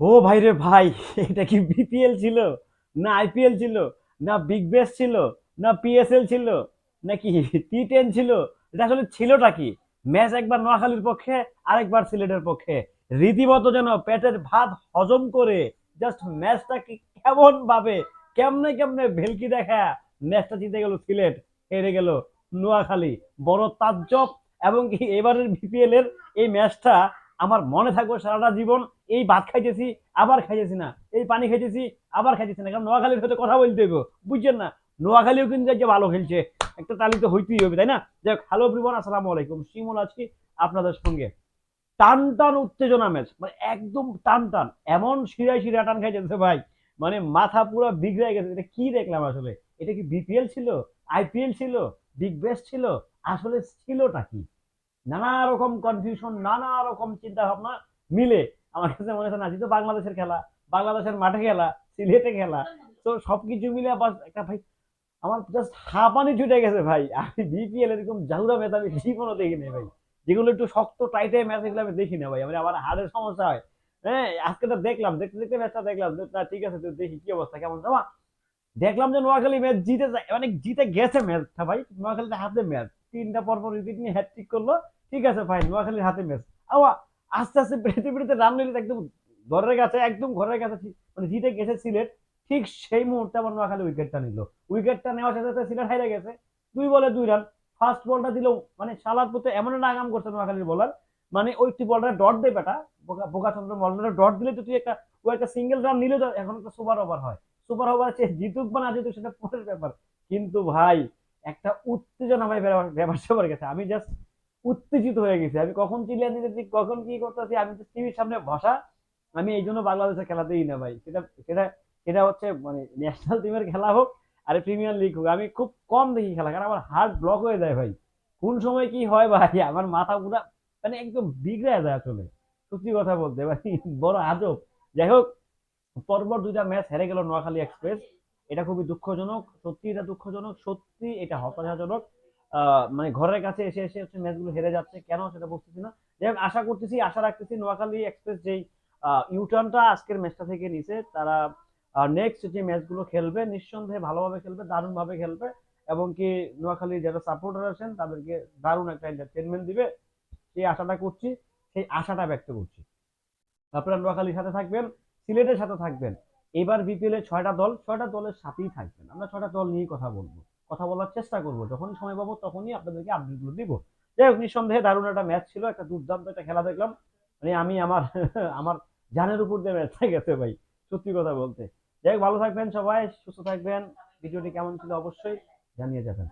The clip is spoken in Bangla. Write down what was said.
ও ভাই রে ভাই, এটা কি বিপিএল ছিল? না আইপিএল ছিল? না বিগ ব্যাশ ছিল? না পিএসএল ছিল? নাকি টি টেন ছিল? এটা আসলে ছিলটা কি? ম্যাচ একবার নোয়াখালীর পক্ষে, আরেকবার সিলেটের পক্ষে। রীতিমতো যেন পেটের ভাত হজম করে জাস্ট ম্যাচটাকে কেমন ভাবে কেমনে কেমনে ভেলকি দেখা, ম্যাচটা জিতে গেল সিলেট, হেরে গেল নোয়াখালী। বড় তাজ্জব, এবং কি এবারের বিপিএল এর এই ম্যাচটা আমার মনে থাকবে সারাটা জীবন এই ভাত খাইতেছি, আবার খাইতেছি না। এই পানি খাইতেছি, আবার খাইতেছি না। কারণ নোয়াখালীর সাথে কথা বলতে হইব। বুঝছেন না? নোয়াখালীও কিন্তু যে ভালো খেলছে। একটা তালি তো হইতেই হবে, তাই না? যাই হোক হ্যালো ব্রিবন আসসালামু আলাইকুম। শিমুল আছি আপনাদের সঙ্গে। টান টান উত্তেজনা ম্যাচ মানে একদম টান টান, এমন শিরায় শিরা টান খাইতেছে ভাই। মানে মাথা পুরো বিগড়ে গেছে। এটা কি দেখলাম আসলে? এটা কি বিপিএল ছিল? আইপিএল ছিল? বিগ ব্যাশ ছিল? আসলে ছিলটা কি? নানা রকম কনফিউশন নানা রকম চিন্তা ভাবনা মিলে আমার কাছে মনে হচ্ছে না যেহেতু বাংলাদেশের খেলা বাংলাদেশের মাঠে খেলা সিলেটে খেলা তো সবকিছু মিলে আবার একটা ভাই আমার জাস্ট হাঁপানি ছুটে গেছে ভাই। আমি বিপিএল এরকম জাহুরা ম্যাচ আমি জীবনও দেখিনি ভাই। যেগুলো একটু শক্ত টাইটে ম্যাচ এগুলো আমি দেখি না ভাই। আমি আমার হাড়ের সমস্যা হয়। হ্যাঁ আজকে তো দেখলাম দেখতে দেখতে ম্যাচটা দেখলাম। না, ঠিক আছে তো দেখি কি অবস্থা কেমন? যাওয়া দেখলাম যে নোয়াখালী ম্যাচ জিতে যায় মানে জিতে গেছে ম্যাচটা ভাই। নোয়াখালীতে হাতে ম্যাচ তিনটা পরপর উইকেট নিয়ে হ্যাট্রিক করল। ঠিক আছে ভাই নোয়াখালীর হাতে ম্যাচ আবার আস্তে আস্তে বেড়েতে বেড়েতে রান নিলে একদম ঘরের কাছে, একদম ঘরের কাছে মানে জিতে গেছে সিলেট। ঠিক সেই মুহূর্তে আমার নোয়াখালী উইকেটটা নিল। উইকেটটা নেওয়ার সাথে সাথে সিলেট হাইরে গেছে। দুই বলে দুই রান ফার্স্ট বলটা দিল মানে সালাদ পথে এমন একটা আগাম করছে নোয়াখালীর বলার মানে ওই তুই বলটা ডট দে বেটা। বোকা বোকা চন্দ্র বলটা ডট দিলে তো তুই একটা, ও একটা সিঙ্গেল রান নিলে তো এখন একটা সুপার ওভার হয়। সুপার ওভার সে জিতুক বা না জিতুক সেটা পরের ব্যাপার। কিন্তু ভাই একটা উত্তেজনা ভাই ব্যাপার- স্যাপার গেছে। আমি জাস্ট উত্তেজিত হয়ে গেছি। আমি কখন চিল্লিয়ে দিতেছি কখন কি করতেছি, আমি তো টিভির সামনে বসা, আমি এই জন্য বাংলাদেশের খেলাতেই না ভাই। সেটা সেটা সেটা হচ্ছে মানে ন্যাশনাল টিমের খেলা হোক আর প্রিমিয়ার লিগ হোক। আমি খুব কম দেখি খেলা, কারণ আমার হার্ট ব্লক হয়ে যায় ভাই। কোন সময় কি হয় ভাই, আমার মাথা পুরা মানে একদম বিগড়ে যায় আসলে। সত্যি কথা বলতে ভাই, বড় আজব। যাই হোক, পরপর দুইটা ম্যাচ হেরে গেল নোয়াখালী এক্সপ্রেস এটা খুবই দুঃখজনক, সত্যি এটা দুঃখজনক, সত্যি এটা হতাশাজনক। মানে ঘরের কাছে এসে এসে হচ্ছে ম্যাচগুলো হেরে যাচ্ছে। কেন সেটা বুঝতেছি না। যাই আশা করতেছি, আশা রাখতেছি নোয়াখালী এক্সপ্রেস যেই ইউটার্নটা আজকের ম্যাচটা থেকে নিছে, তারা নেক্সট যে ম্যাচগুলো খেলবে, নিঃসন্দেহে ভালোভাবে খেলবে, দারুণভাবে খেলবে। এবং কি নোয়াখালীর যারা সাপোর্টার আছেন, তাদেরকে দারুণ একটা এন্টারটেনমেন্ট দিবে। সেই আশাটা করছি, সেই আশাটা ব্যক্ত করছি। আপনারা নোয়াখালীর সাথে থাকবেন, সিলেটের সাথে থাকবেন। এবার বিপিএল এর ছয়টা দল, ছয়টা দলের সাথেই থাকবেন। আমরা ছয়টা দল নিয়েই কথা বলব, কথা বলার চেষ্টা করব। যখনই সময় পাবো তখনই আপনাদেরকে আপডেটগুলো দিব। যাই হোক, নিঃসন্দেহে দারুণ একটা ম্যাচ ছিল, একটা দুর্দান্ত একটা খেলা দেখলাম। মানে আমি আমার আমার জানের উপর দিয়ে ম্যাচটা গেছে ভাই, সত্যি কথা বলতে। যাই হোক, ভালো থাকবেন সবাই, সুস্থ থাকবেন। ভিডিওটি কেমন ছিল অবশ্যই জানিয়ে যাবেন।